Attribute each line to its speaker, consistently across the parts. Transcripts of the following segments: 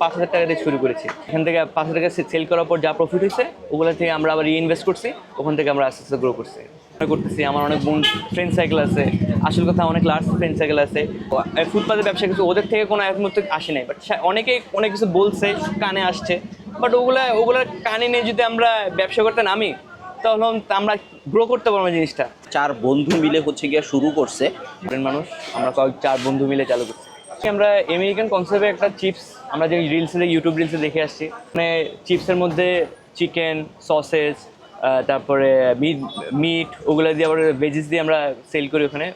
Speaker 1: পাঁচ হাজার টাকা দিয়ে শুরু করেছি। এখান থেকে পাঁচ হাজার টাকা সেল করার পর যা প্রফিট হয়েছে ওগুলো থেকে আমরা আবার রিইনভেস্ট করছি ওখান থেকে আমরা আস্তে আস্তে গ্রো করছি। করতেছি আমার অনেক বোন ফ্রেন্ড সাইকেল আছে আসল কথা অনেক লার্জ ফ্রেন্ড সাইকেল আছে। ফুটপাতের ব্যবসা কিছু ওদের থেকে কোনো এক মুহূর্তে আসে নাই বাট অনেকেই অনেক কিছু বলছে কানে আসছে বাট ওগুলা ওগুলা কানে নিয়ে যদি আমরা ব্যবসা করতে নামি তাহলে আমরা গ্রো করতে পারব জিনিসটা।
Speaker 2: চার বন্ধু মিলে হচ্ছে গিয়ে শুরু করছে।
Speaker 1: মানুষ আমরা কয়েক চার বন্ধু মিলে চালু করছি। আমরা আমেরিকান কনসেপ্টে একটা চিপস আমরা যে রিলসে ইউটিউব রিলসে দেখে আসছি। মানে চিপসের মধ্যে চিকেন সসেজ তারপরে মিট মিট ওগুলো দিয়ে আবার ভেজিস দিয়ে আমরা সেল করি ওখানে।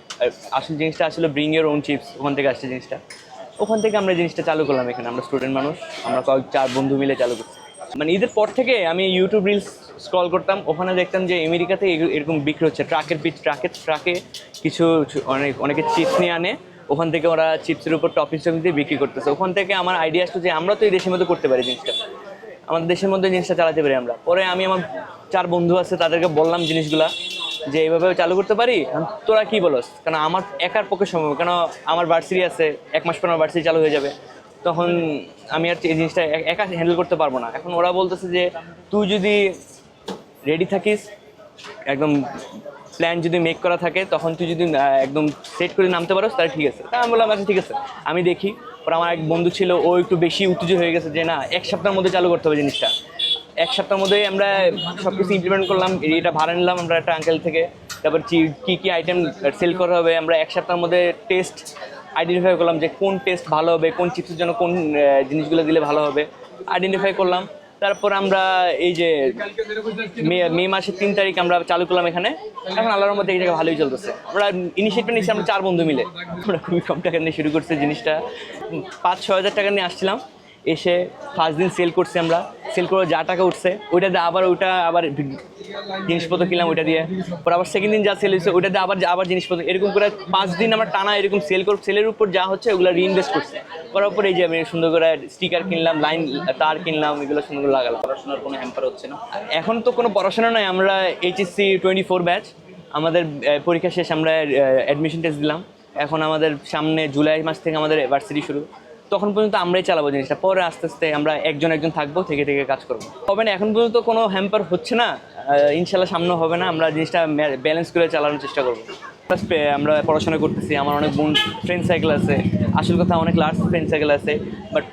Speaker 1: আসল জিনিসটা আসলে ব্রিং ইয়ার ওন চিপস ওখান থেকে আসছে জিনিসটা। ওখান থেকে আমরা জিনিসটা চালু করলাম এখানে, আমরা স্টুডেন্ট মানুষ, আমরা কয়েক চার বন্ধু মিলে চালু করছি। মানে ঈদের পর থেকে আমি ইউটিউব রিলস স্ক্রল করতাম, ওখানে দেখতাম যে আমেরিকাতে এরকম বিক্রি হচ্ছে ট্রাকের পিচ ট্রাকের ট্রাকে কিছু, অনেক, অনেকে চিপস নিয়ে আনে। ওখান থেকে ওরা চিপসের উপর টপিস টপিস দিয়ে বিক্রি করতেছে। ওখান থেকে আমার আইডিয়া আসলো যে আমরা তো এই দেশের মধ্যে করতে পারি জিনিসটা। আমাদের দেশের মধ্যে জিনিসটা চালাতে পারি আমরা। পরে আমি আমার চার বন্ধু আছে, তাদেরকে বললাম জিনিসগুলা যে এইভাবে চালু করতে পারি। তোরা কি বলস? কারণ আমার একার পক্ষে সম্ভব? কেন আমার ভার্সিটি আছে, এক মাস পর আমার ভার্সিটি চালু হয়ে যাবে। তখন আমি আর এই জিনিসটা একা হ্যান্ডেল করতে পারব না। এখন ওরা বলতেছে যে, তুই যদি রেডি থাকিস, একদম প্ল্যান যদি মেক করা থাকে, তখন তুই যদি একদম সেট করে নামতে পারো, তাহলে ঠিক আছে। তা আমি বললাম আচ্ছা ঠিক আছে। আমি দেখি, পর আমার এক বন্ধু ছিল, ও একটু বেশি উত্তেজিত হয়ে গেছে যে, না, এক সপ্তাহের মধ্যে চালু করতে হবে জিনিসটা। এক সপ্তাহের মধ্যে আমরা সব কিছু ইমপ্লিমেন্ট করলাম, এটা ভাড়া নিলাম আমরা একটা আঙ্কেল থেকে। তারপর কি- কী, কি আইটেম সেল করা হবে, আমরা এক সপ্তাহের মধ্যে টেস্ট আইডেন্টিফাই করলাম যে, কোন টেস্ট ভালো হবে, কোন চিপসের জন্য কোন জিনিসগুলো দিলে ভালো হবে। আইডেন্টিফাই করলাম। তারপর আমরা এই যে মে মাসের তিন তারিখ আমরা চালু করলাম এখানে। এখন আল্লাহর মধ্যে এই জায়গা ভালোই চলতেছে। আমরা ইনিশিয়েটিভ নিচ্ছি আমরা চার বন্ধু মিলে। আমরা খুবই কম টাকা নিয়ে শুরু করছি জিনিসটা। পাঁচ ছ হাজার টাকা নিয়ে আসছিলাম। এসে ফার্স্ট দিন সেল করছি আমরা। সেল করে যা টাকা উঠছে ওইটা দিয়ে আবার ওইটা আবার জিনিসপত্র কিনলাম ওইটা দিয়ে। পর আবার সেকেন্ড দিন যা সেল হয়েছে ওইটা দিয়ে আবার আবার জিনিসপত্র। এরকম করে পাঁচ দিন আমার টানা এরকম সেল কর সেলের উপর যা হচ্ছে ওগুলো রিইনভেস্ট করছে। করার পর এই যে আমি সুন্দর করে স্টিকার কিনলাম লাইন তার কিনলাম এগুলো সুন্দর করে লাগালাম।
Speaker 2: পড়াশোনার কোনো হ্যাম্পার হচ্ছে না?
Speaker 1: এখন তো কোনো পড়াশোনা নয় আমরা এইচএসসি টোয়েন্টি ফোর ব্যাচ আমাদের পরীক্ষা শেষ আমরা অ্যাডমিশন টেস্ট দিলাম। এখন আমাদের সামনে জুলাই মাস থেকে আমাদের ভার্সিটি শুরু। তখন পর্যন্ত আমরাই চালাবো জিনিসটা। পরে আস্তে আস্তে আমরা একজন একজন থাকব, থেকে থেকে কাজ করব। হবে না, এখন পর্যন্ত কোনো হ্যাম্পার হচ্ছে না। ইনশাল্লাহ সামনে হবে না। আমরা জিনিসটা ব্যালেন্স করে চালানোর চেষ্টা করব। আমরা পড়াশোনা করতেছি। আমার অনেক বোন ফ্রেন্ড সাইকেল আছে। আসল কথা, অনেক লার্জ ফ্রেন্ড সাইকেল আছে। বাট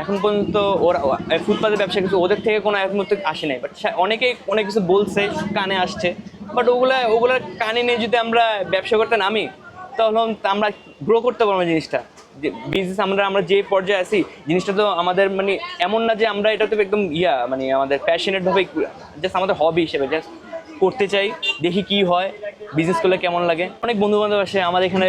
Speaker 1: এখন পর্যন্ত ওরা ফুটপাতের ব্যবসা কিছু ওদের থেকে কোনো এক মুহূর্তে আসে নাই। বাট অনেকেই অনেক কিছু বলছে, কানে আসছে। বাট ওগুলা ওগুলা কানে নিয়ে যদি আমরা ব্যবসা করতে নামি তাহলে আমরা গ্রো করতে পারব জিনিসটা। বিজনেস আমরা আমরা যে পর্যায়ে আছি, জিনিসটা তো আমাদের মানে এমন না যে আমরা এটা তো একদম ইয়া মানে আমাদের প্যাশনেট ভাবে জাস্ট আমাদের হবি হিসেবে জাস্ট করতে চাই, দেখি কি হয় বিজনেস করলে কেমন লাগে। অনেক বন্ধু বান্ধব আসে, আমাদের এখানে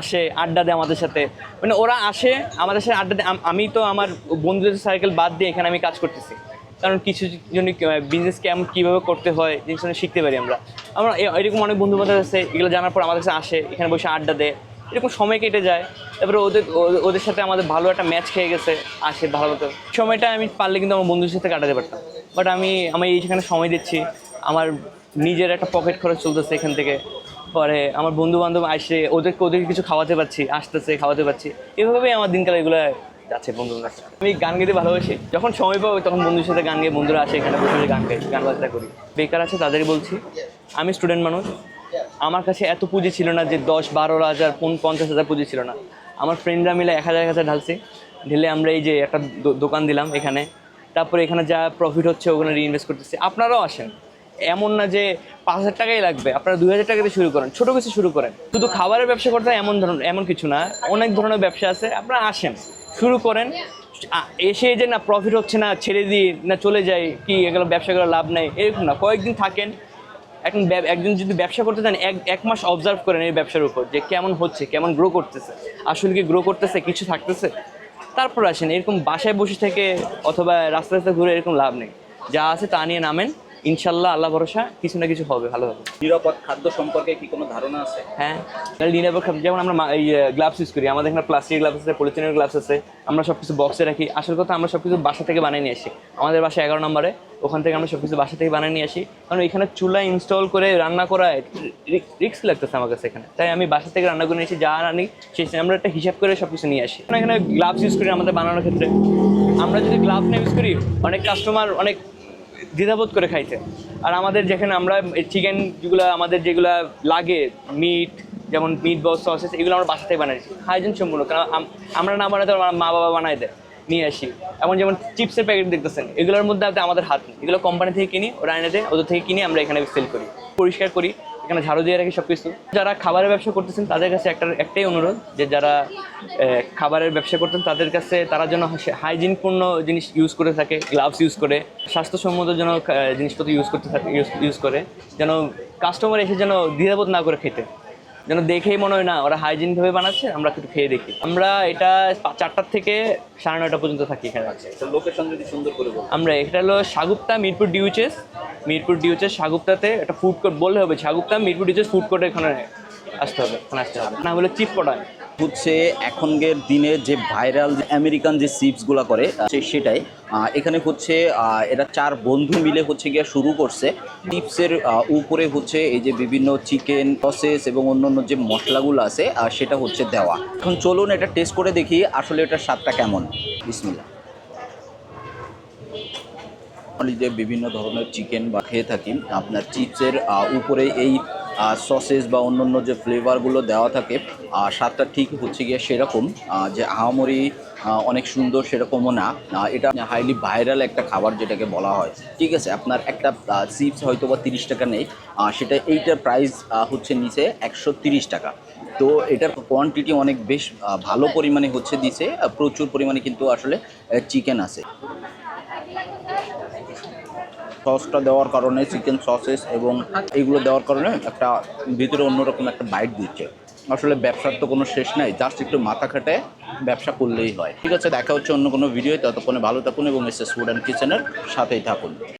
Speaker 1: আসে, আড্ডা দেয় আমাদের সাথে। মানে ওরা আসে, আমাদের সাথে আড্ডা দেয়, আমি তো আমার বন্ধুদের সাইকেল বাদ দিয়ে এখানে আমি কাজ করতেছি। কারণ কিছু জন্য বিজনেস কেমন কীভাবে করতে হয়, জিনিসটা শিখতে পারি আমরা। আমরা এরকম অনেক বন্ধু বান্ধব আছে, এগুলো জানার পর আমাদের কাছে আসে, এখানে বসে আড্ডা দেয়। এরকম সময় কেটে যায়। তারপরে ওদের ওদের সাথে আমাদের ভালো একটা ম্যাচ খেয়ে গেছে আসে ভালো মতো। সময়টা আমি পারলে কিন্তু আমার বন্ধুদের সাথে কাটাতে পারতাম। বাট আমি আমি এইখানে সময় দিচ্ছি। আমার নিজের একটা পকেট খরচ চলতেছে এখান থেকে। পরে আমার বন্ধু বান্ধব আসে, ওদেরকে ওদেরকে কিছু খাওয়াতে পারছি, আসতেছে, খাওয়াতে পারছি। এভাবেই আমার দিনকাল এগুলো যাচ্ছে বন্ধুদের কাছে আমি গান গাইতে ভালোবাসি। যখন সময় পাবো তখন বন্ধুর সাথে গান গিয়ে বন্ধুরা আসে, এখানে বসে গান গাই, গান বাজনা করি। বেকার আছে তাদেরই বলছি। আমি স্টুডেন্ট মানুষ। আমার কাছে এত পুঁজি ছিল না যে দশ বারো হাজার পঞ্চাশ হাজার পুঁজি ছিল না। আমার ফ্রেন্ডরা মিলে এক হাজার এক হাজার ঢালছি। ঢেলে আমরা এই যে একটা দোকান দিলাম এখানে। তারপরে এখানে যা প্রফিট হচ্ছে ওখানে রিইনভেস্ট করতেছি। আপনারাও আসেন। এমন না যে পাঁচ হাজার টাকাই লাগবে। আপনারা দুই হাজার টাকা দিয়ে শুরু করেন। ছোটো কিছু শুরু করেন। শুধু খাবারের ব্যবসা করতে এমন ধরনের এমন কিছু না। অনেক ধরনের ব্যবসা আছে। আপনারা আসেন। শুরু করেন। এসে যে না প্রফিট হচ্ছে না, ছেড়ে দিই না চলে যাই কি এগুলো ব্যবসা করে লাভ নেই, এরকম না। কয়েকদিন থাকেন। এখন একজন যদি ব্যবসা করতে চান, এক এক মাস অবজার্ভ করেন এই ব্যবসার উপর, যে কেমন হচ্ছে, কেমন গ্রো করতেছে। আসলে কি গ্রো করতেছে, কিছু থাকতেছে? তারপর আসেন, এরকম বাসায় বসে থেকে অথবা রাস্তা রাস্তা ঘুরে এরকম লাভ নেই। যা আছে তা নিয়ে নামেন ইনশাল্লাহ আল্লাহ ভরসা কিছু না কিছু হবে ভালো হবে।
Speaker 2: নিরাপদ খাদ্য সম্পর্কে কি কোনো ধারণা আছে?
Speaker 1: হ্যাঁ নিরাপদ খাবার যেমন আমরা এই গ্লাভস ইউজ করি আমাদের এখানে প্লাস্টিক গ্লাভস আছে পলিথিনের গ্লাভস আছে আমরা সব কিছু বক্সে রাখি। আসল কথা আমরা সব কিছু বাসা থেকে বানিয়ে নিয়ে আসি। আমাদের বাসা এগারো নম্বরে ওখান থেকে আমরা সব কিছু বাসা থেকে বানিয়ে নিয়ে আসি। কারণ এখানে চুলা ইনস্টল করে রান্না করা রিস্ক লাগতেছে আমার কাছে এখানে। তাই আমি বাসা থেকে রান্না করে নিয়েছি যা রানি সেই আমরা একটা হিসাব করে সব কিছু নিয়ে আসি। এখানে গ্লাভস ইউজ করি আমাদের বানানোর ক্ষেত্রে। আমরা যদি গ্লাভস না ইউজ করি অনেক কাস্টমার অনেক দ্বিধাবোধ করে খাইছে। আর আমাদের যেখানে আমরা চিকেন যেগুলো আমাদের যেগুলো লাগে মিট যেমন মিট বস সসেস এগুলো আমরা বাসা থেকে বানাইছি হাইজিন সম্পূর্ণ, কারণ আম- আমরা না বানাতে আমার মা বাবা বানাই দেয়, নিয়ে আসি। এমন যেমন চিপসের প্যাকেট দেখতেছেন, এগুলোর মধ্যে আমাদের হাত নেই। এগুলো কোম্পানি থেকে কিনি, ওরা এনে দেয়, ওদের থেকে কিনে, আমরা এখানে সেল করি। পরিষ্কার করি। এখানে ঝাড়ু দিয়ে রাখি সব কিছু যারা খাবারের ব্যবসা করতেছেন, তাদের কাছে একটা, একটাই অনুরোধ যে যারা খাবারের ব্যবসা করতেন তাদের কাছে তারা যেন হাইজিনপূর্ণ জিনিস ইউজ করে থাকে গ্লাভস ইউজ করে, স্বাস্থ্যসম্মত যেন জিনিসপত্র ইউজ করতে থাকে ইউজ করে, যেন কাস্টমার এসে যেন দ্বিধাবোধ না করে খেতে। যেন দেখেই মনে হয় না ওরা হাইজিন ভাবে বানাচ্ছে আমরা একটু খেয়ে দেখি। আমরা এটা চারটার থেকে সাড়ে নয়টা পর্যন্ত থাকি এখানে।
Speaker 2: লোকেশন যদি সুন্দর করে
Speaker 1: আমরা এটা হলো সাগুপ্তা মিরপুর ডিউচেস মিরপুর ডিউচেস সাগুপ্তাতে একটা ফুড কোর্ট বললে হবে সাগুপ্তা মিরপুর ডিউচেস ফুড কোর্টে এখানে আসতে হবে এখানে আসতে হবে। না হলে চিপ পটায়
Speaker 2: হচ্ছে এখনকার দিনে যে ভাইরাল আমেরিকান যে চিপসগুলো করে সেটাই। এখানে হচ্ছে এরা চার বন্ধু মিলে হচ্ছে গিয়ে শুরু করছে। চিপসের উপরে হচ্ছে এই যে বিভিন্ন চিকেন সসেস এবং অন্যান্য যে মশলাগুলো আছে সেটা হচ্ছে দেওয়া। এখন চলুন এটা টেস্ট করে দেখি আসলে এটার স্বাদটা কেমন। বিসমিল্লা যে বিভিন্ন ধরনের চিকেন বা খেয়ে থাকি, আপনার চিপসের উপরে এই সসেস বা অন্যান্য যে ফ্লেভারগুলো দেওয়া থাকে আহ, স্বাদটা ঠিক হচ্ছে গিয়ে সেরকম যে আহামরি আহ, অনেক সুন্দর সেরকমও না। এটা হাইলি ভাইরাল একটা খাবার যেটাকে বলা হয়। ঠিক আছে আপনার একটা চিপস হয়তো বা তিরিশ টাকা নেই সেটা এইটার প্রাইস হচ্ছে নিচে একশো টাকা। তো এটার কোয়ান্টিটি অনেক বেশ ভালো পরিমাণে হচ্ছে দিছে প্রচুর পরিমাণে কিন্তু আসলে চিকেন আছে। সসটা দেওয়ার কারণে চিকেন সসেস এবং এইগুলো দেওয়ার কারণে একটা ভিতরে অন্যরকম একটা বাইট দিচ্ছে। আসলে ব্যবসার তো কোনো শেষ নাই জাস্ট একটু মাথা খাটে ব্যবসা করলেই হয়। ঠিক আছে, দেখা হচ্ছে অন্য কোনো ভিডিও ততক্ষণে ভালো থাকুন এবং এস এস ফুড অ্যান্ড কিচেনের সাথেই থাকুন।